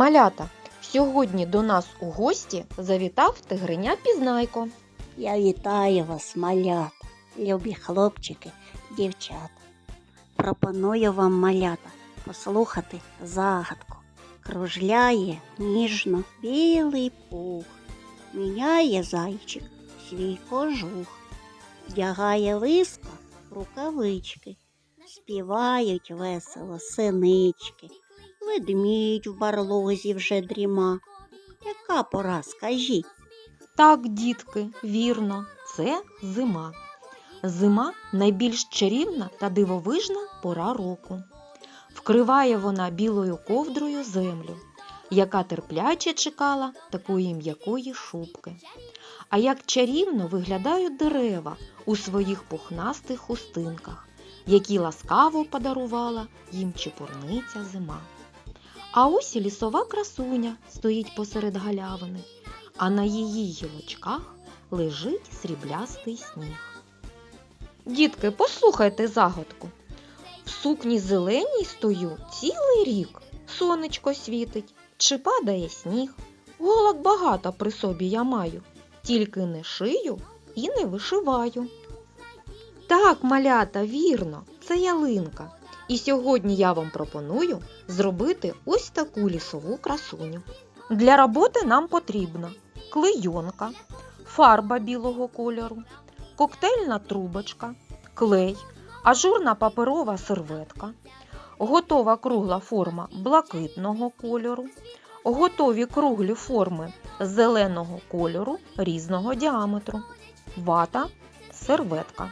Малята, сьогодні до нас у гості завітав тигриня Пізнайко. Я вітаю вас, малята, любі хлопчики, дівчата. Пропоную вам, малята, послухати загадку. Кружляє ніжно білий пух, міняє зайчик свій кожух, вдягає лиска рукавички, співають весело синички, ведмідь в барлозі вже дріма. Яка пора, скажіть? Так, дітки, вірно, це зима. Зима найбільш чарівна та дивовижна пора року. Вкриває вона білою ковдрою землю, яка терпляче чекала такої м'якої шубки. А як чарівно виглядають дерева у своїх пухнастих хустинках, які ласкаво подарувала їм чепурниця зима. А ось лісова красуня стоїть посеред галявини, а на її гілочках лежить сріблястий сніг. Дітки, послухайте загадку. В сукні зеленій стою цілий рік. Сонечко світить, чи падає сніг. Голок багато при собі я маю, тільки не шию і не вишиваю. Так, малята, вірно, це ялинка. І сьогодні я вам пропоную зробити ось таку лісову красуню. Для роботи нам потрібна клейонка, фарба білого кольору, коктейльна трубочка, клей, ажурна паперова серветка, готова кругла форма блакитного кольору, готові круглі форми зеленого кольору різного діаметру, вата, серветка.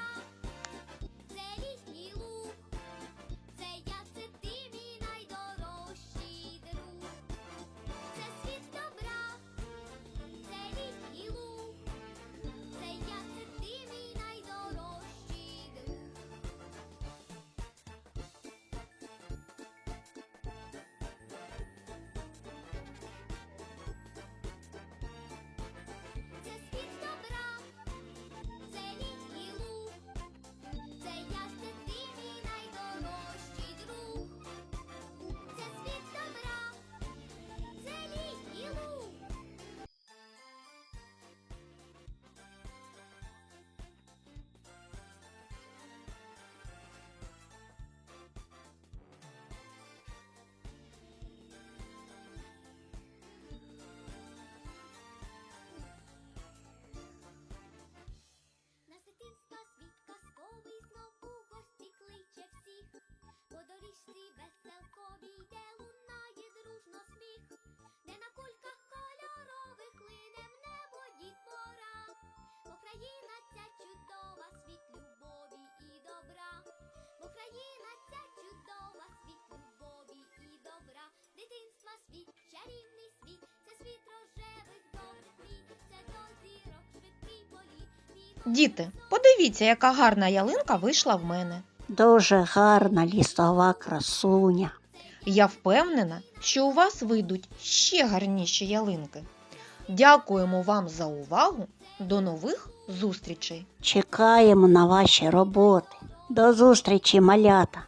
На Діти, подивіться, яка гарна ялинка вийшла в мене. Дуже гарна лісова красуня. Я впевнена, що у вас вийдуть ще гарніші ялинки. Дякуємо вам за увагу. До нових зустрічей! Чекаємо на ваші роботи. До зустрічі, малята!